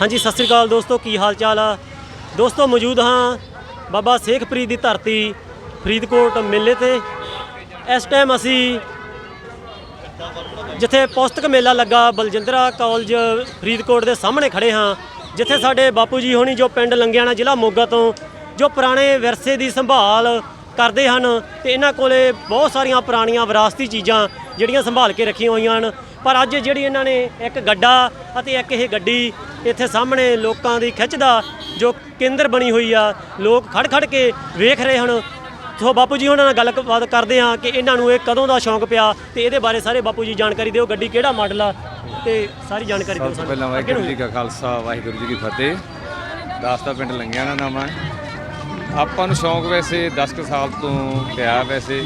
ਹਾਂਜੀ, ਸਤਿ ਸ੍ਰੀ ਅਕਾਲ ਦੋਸਤੋ, ਕੀ ਹਾਲ ਚਾਲ ਆ? ਦੋਸਤੋ, ਮੌਜੂਦ ਹਾਂ ਬਾਬਾ ਸੇਖਪ੍ਰੀਤ ਦੀ ਧਰਤੀ, ਫਰੀਦਕੋਟ ਮੇਲੇ ਤੇ। ਇਸ ਟਾਈਮ ਅਸੀਂ ਜਿੱਥੇ ਪੁਸਤਕ ਮੇਲਾ ਲੱਗਾ, ਬਲਜਿੰਦਰਾ ਕਾਲਜ ਫਰੀਦਕੋਟ ਦੇ ਸਾਹਮਣੇ ਖੜੇ ਹਾਂ, ਜਿੱਥੇ ਸਾਡੇ ਬਾਪੂ ਜੀ ਹੋਣੀ ਜੋ ਪਿੰਡ ਲੰਗਿਆਣਾ ਜ਼ਿਲ੍ਹਾ ਮੋਗਾ ਤੋਂ, ਜੋ ਪੁਰਾਣੇ ਵਿਰਸੇ ਦੀ ਸੰਭਾਲ ਕਰਦੇ ਹਨ, ਤੇ ਇਹਨਾਂ ਕੋਲੇ ਬਹੁਤ ਸਾਰੀਆਂ ਪੁਰਾਣੀਆਂ ਵਿਰਾਸਤੀ ਚੀਜ਼ਾਂ ਜਿਹੜੀਆਂ ਸੰਭਾਲ ਕੇ ਰੱਖੀਆਂ ਹੋਈਆਂ ਹਨ। ਪਰ ਅੱਜ ਜਿਹੜੀ ਇਹਨਾਂ ਨੇ ਇੱਕ ਗੱਡਾ ਅਤੇ ਇੱਕ ਇਹ ਗੱਡੀ ਇੱਥੇ ਸਾਹਮਣੇ ਲੋਕਾਂ ਦੀ ਖਿੱਚ ਦਾ ਜੋ ਕੇਂਦਰ ਬਣੀ ਹੋਈ ਆ ਲੋਕ ਖੜ ਖੜ ਕੇ ਵੇਖ ਰਹੇ ਹਨ। ਸੋ ਬਾਪੂ ਜੀ ਉਹਨਾਂ ਨਾਲ ਗੱਲਬਾਤ ਕਰਦੇ ਹਾਂ ਕਿ ਇਹਨਾਂ ਨੂੰ ਇਹ ਕਦੋਂ ਦਾ ਸ਼ੌਂਕ ਪਿਆ ਤੇ ਇਹਦੇ ਬਾਰੇ ਸਾਰੇ ਬਾਪੂ ਜੀ ਜਾਣਕਾਰੀ ਦਿਓ। ਗੱਡੀ ਕਿਹੜਾ ਮਾਡਲ ਆ ਤੇ ਸਾਰੀ ਜਾਣਕਾਰੀ ਦਿਓ ਸਭ ਤੋਂ ਪਹਿਲਾਂ ਵਾਹਿਗੁਰੂ ਜੀ ਕਾ ਖਾਲਸਾ ਵਾਹਿਗੁਰੂ ਜੀ ਕੀ ਫਤਿਹ। ਦਾਸ ਦਾ ਪਿੰਡ ਲੰਗਿਆ ਦਾ ਨਾਮ ਹੈ ਆਪਾਂ ਨੂੰ ਸ਼ੌਂਕ ਵੈਸੇ 10 ਕੁ ਸਾਲ ਤੋਂ ਪਿਆ ਵੈਸੇ।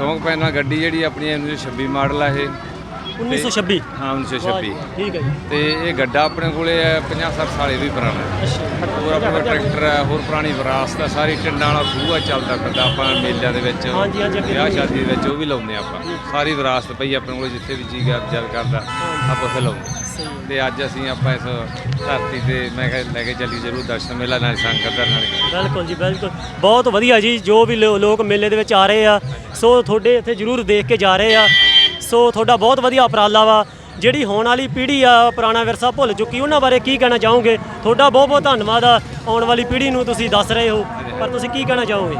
ਸ਼ੌਂਕ ਪੈਣ ਨਾਲ ਗੱਡੀ ਜਿਹੜੀ ਆਪਣੀ 1926 ਮਾਡਲ ਹੈ ਇਹ। 1926 ਹਾਂ 1926 ਠੀਕ ਹੈ ਜੀ। ਤੇ ਇਹ ਗੱਡਾ ਆਪਣੇ ਕੋਲੇ ਹੈ 50 60 ਸਾਲ ਵੀ ਪੁਰਾਣਾ ਹੈ। ਅੱਛਾ। ਹੋਰ ਆਪਣਾ ਟਰੈਕਟਰ ਹੈ ਹੋਰ ਪੁਰਾਣੀ ਵਿਰਾਸਤ ਹੈ ਸਾਰੀ ਟਿੰਡਾਂ ਵਾਲਾ ਖੂਹ ਹੈ ਚੱਲਦਾ ਫਿਰਦਾ ਆਪਾਂ ਮੇਲਿਆਂ ਦੇ ਵਿੱਚ ਹਾਂਜੀ, ਹਾਂਜੀ, ਅੱਗੇ ਵਿਆਹ ਸ਼ਾਦੀ ਦੇ ਵਿੱਚ ਉਹ ਵੀ ਲਾਉਂਦੇ ਆਪਾਂ। ਸਾਰੀ ਵਿਰਾਸਤ ਪਈ ਆਪਣੇ ਕੋਲੇ ਜਿੱਥੇ ਵੀ ਜੀ ਕਰ ਜਲ ਕਰਦਾ ਆਪਾਂ ਉੱਥੇ ਲਾਉਂਦੇ। ਤੇ ਅੱਜ ਅਸੀਂ ਆਪਾਂ ਇਸ ਧਰਤੀ ਤੇ ਮੈਂ ਕਿਹਾ ਲੈ ਕੇ ਚੱਲੀ ਜ਼ਰੂਰ ਦਰਸ਼ਨ ਮੇਲਾ ਨਾਲ ਸੰਗਤ ਦਾ ਨਾਲ। ਬਿਲਕੁਲ ਜੀ ਬਿਲਕੁਲ। ਬਹੁਤ ਵਧੀਆ ਜੀ ਜੋ ਵੀ ਲੋਕ ਮੇਲੇ ਦੇ ਵਿੱਚ ਆ ਰਹੇ ਆ ਸੋ ਤੁਹਾਡੇ ਇੱਥੇ ਜ਼ਰੂਰ ਦੇਖ ਕੇ ਜਾ ਰਹੇ ਆ। ਸੋ ਤੁਹਾਡਾ ਬਹੁਤ ਵਧੀਆ ਉਪਰਾਲਾ ਵਾ। ਜਿਹੜੀ ਹੋਣ ਵਾਲੀ ਪੀੜ੍ਹੀ ਆ ਪੁਰਾਣਾ ਵਿਰਸਾ ਭੁੱਲ ਚੁੱਕੀ ਉਹਨਾਂ ਬਾਰੇ ਕੀ ਕਹਿਣਾ ਚਾਹੋਗੇ? ਤੁਹਾਡਾ ਬਹੁਤ ਬਹੁਤ ਧੰਨਵਾਦ ਆ ਆਉਣ ਵਾਲੀ ਪੀੜ੍ਹੀ ਨੂੰ ਤੁਸੀਂ ਦੱਸ ਰਹੇ ਹੋ। ਪਰ ਤੁਸੀਂ ਕੀ ਕਹਿਣਾ ਚਾਹੋਗੇ?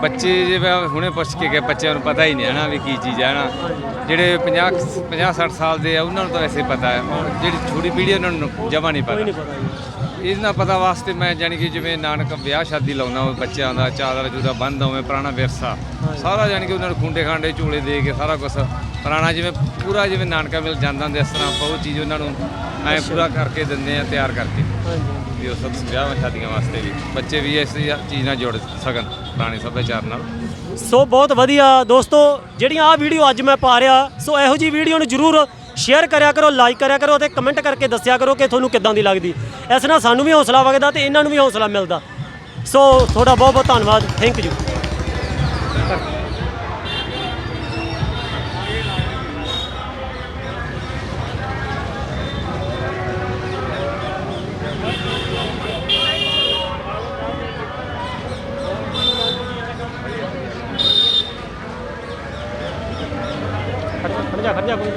ਬੱਚੇ ਜਿਵੇਂ ਹੁਣੇ ਪੁੱਛ ਕੇ ਗਏ ਬੱਚਿਆਂ ਨੂੰ ਪਤਾ ਹੀ ਨਹੀਂ ਹੈ ਨਾ ਵੀ ਕੀ ਚੀਜ਼ ਹੈ ਨਾ ਜਿਹੜੇ 50 50 60 ਸਾਲ ਦੇ ਆ ਉਹਨਾਂ ਨੂੰ ਤਾਂ ਵੈਸੇ ਪਤਾ ਹੈ। ਹੁਣ ਜਿਹੜੀ ਛੋਟੀ ਪੀੜ੍ਹੀ ਉਹਨਾਂ ਨੂੰ ਜਮਾ ਨਹੀਂ ਕੋਈ ਨਹੀਂ ਪਤਾ ਜੀ ਇਹਨਾਂ ਪਤਾ ਵਾਸਤੇ ਮੈਂ ਜਾਣੀ ਕਿ ਜਿਵੇਂ ਨਾਨਕ ਵਿਆਹ ਸ਼ਾਦੀ ਲਾਉਂਦਾ ਉਹ ਬੱਚਿਆਂ ਦਾ ਚਾਦਰ ਜੁਦਾ ਬੰਦ ਹੋਵੇ ਪੁਰਾਣਾ ਵਿਰਸਾ ਸਾਰਾ ਜਾਣੀ ਕਿ ਉਹਨਾਂ ਨੂੰ ਖੁੰਡੇ ਖਾਂਡੇ ਝੂਲੇ ਦੇ ਕੇ ਸਾਰਾ ਕੁਝ ਪੁਰਾਣਾ ਜਿਵੇਂ ਪੂਰਾ ਜਿਵੇਂ ਨਾਨਕਾ ਮਿਲ ਜਾਂਦਾ ਹੁੰਦੇ ਇਸ ਤਰ੍ਹਾਂ ਉਹ ਚੀਜ਼ ਉਹਨਾਂ ਨੂੰ ਐ ਪੂਰਾ ਕਰਕੇ ਦਿੰਦੇ ਆ ਤਿਆਰ ਕਰਕੇ। ਵੀ ਉਹ ਸਭ ਵਿਆਹ ਸ਼ਾਦੀਆਂ ਵਾਸਤੇ ਵੀ। ਬੱਚੇ ਵੀ ਇਸ ਚੀਜ਼ ਨਾਲ ਜੁੜ ਸਕਣ ਪੁਰਾਣੇ ਸੱਭਿਆਚਾਰ ਨਾਲ। ਸੋ ਬਹੁਤ ਵਧੀਆ ਦੋਸਤੋ ਜਿਹੜੀਆਂ ਆ ਵੀਡੀਓ ਅੱਜ ਮੈਂ ਪਾ ਰਿਹਾ ਸੋ ਇਹੋ ਜੀ ਵੀਡੀਓ ਨੂੰ ਜਰੂਰ ਸ਼ੇਅਰ ਕਰਿਆ ਕਰੋ ਲਾਈਕ ਕਰਿਆ ਕਰੋ ਤੇ ਕਮੈਂਟ ਕਰਕੇ ਦੱਸਿਆ ਕਰੋ ਕਿ ਤੁਹਾਨੂੰ ਕਿੱਦਾਂ ਦੀ ਲੱਗਦੀ। ਇਸ ਨਾਲ ਸਾਨੂੰ ਵੀ ਹੌਸਲਾ ਵਗਦਾ ਤੇ ਇਹਨਾਂ ਨੂੰ ਵੀ ਹੌਸਲਾ ਮਿਲਦਾ। ਸੋ ਤੁਹਾਡਾ ਬਹੁਤ ਬਹੁਤ ਧੰਨਵਾਦ। ਥੈਂਕ ਯੂ ਖੜ ਜਾ ਖੜ ਜਾ ਕੋਈ